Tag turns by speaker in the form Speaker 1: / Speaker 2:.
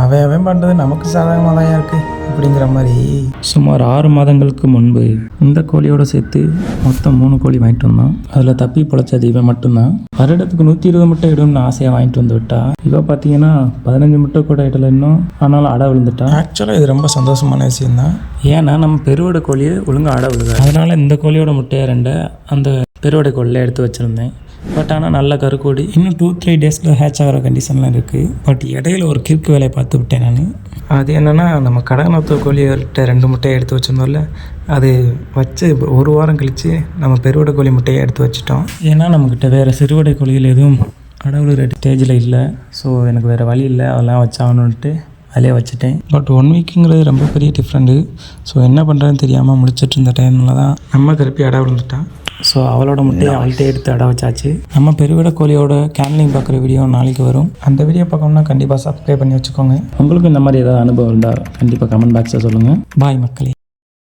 Speaker 1: அவன் அவன் பண்ணுறது நமக்கு சாதகமாக தான் இருக்குது அப்படிங்கிற மாதிரி.
Speaker 2: சுமார் ஆறு மாதங்களுக்கு முன்பு இந்த கோழியோட சேர்த்து மொத்தம் மூணு கோழி வாங்கிட்டு வந்தோம். அதில் தப்பி பொழைச்சது இவன் மட்டும்தான். வருடத்துக்கு நூற்றி இருபது முட்டை இடும்னு ஆசையாக வாங்கிட்டு வந்து விட்டா இவ பார்த்தீங்கன்னா பதினஞ்சு முட்டை கூட இடல இன்னும் ஆனாலும் அடை விழுந்துட்டா.
Speaker 1: ஆக்சுவலாக இது ரொம்ப சந்தோஷமான விஷயம்தான்.
Speaker 2: ஏன்னா நம்ம பெருவடை கோழியை ஒழுங்காக அடை விழுது அதனால் இந்த கோழியோட முட்டையை ரெண்டை அந்த பெருவடை கோழியில் எடுத்து வச்சுருந்தேன். பட் ஆனால் நல்ல கருக்கோடி. இன்னும் டூ த்ரீ டேஸில் ஹேட்ச் ஆகிற கண்டிஷன்லாம் இருக்குது பட் இடையில ஒரு கிறுக்கு வேலையை பார்த்து விட்டேன் நான்.
Speaker 1: அது என்னென்னா நம்ம கடகநத்த கோழிகிட்ட ரெண்டு முட்டையை எடுத்து வச்சிருந்தோம்ல அது வச்சு ஒரு வாரம் கழித்து நம்ம பெருவடை கோழி முட்டையை எடுத்து வச்சிட்டோம்.
Speaker 2: ஏன்னா நம்மக்கிட்ட வேறு சிறுவடை கோழிகள் எதுவும் அடவுளுற ஸ்டேஜில் இல்லை. ஸோ எனக்கு வேறு வழி இல்லை. அதெல்லாம் வச்சாகணுன்ட்டு அதிலே வச்சுட்டேன்.
Speaker 1: பட் ஒன் வீக்குங்கிறது ரொம்ப பெரிய டிஃப்ரெண்ட்டு ஸோ என்ன பண்ணுறதுன்னு தெரியாமல் முடிச்சிட்டு இருந்த டைமில் தான் நம்ம கருப்பி அடை விழுந்துட்டான்
Speaker 2: ஸோ அவளோட முட்டையை அவள்கிட்ட எடுத்து அடை வச்சாச்சு. நம்ம பெருவிட கோழியோட கேன்லிங் பார்க்குற வீடியோ நாளைக்கு வரும்.
Speaker 1: அந்த வீடியோ பார்க்கணும்னா கண்டிப்பாக சப்ஸ்கிரைப் பண்ணி வச்சுக்கோங்க.
Speaker 2: உங்களுக்கு இந்த மாதிரி ஏதாவது அனுபவம் இருந்தால் கண்டிப்பாக கமெண்ட் பாக்ஸில் சொல்லுங்கள்
Speaker 1: பாய் மக்களே.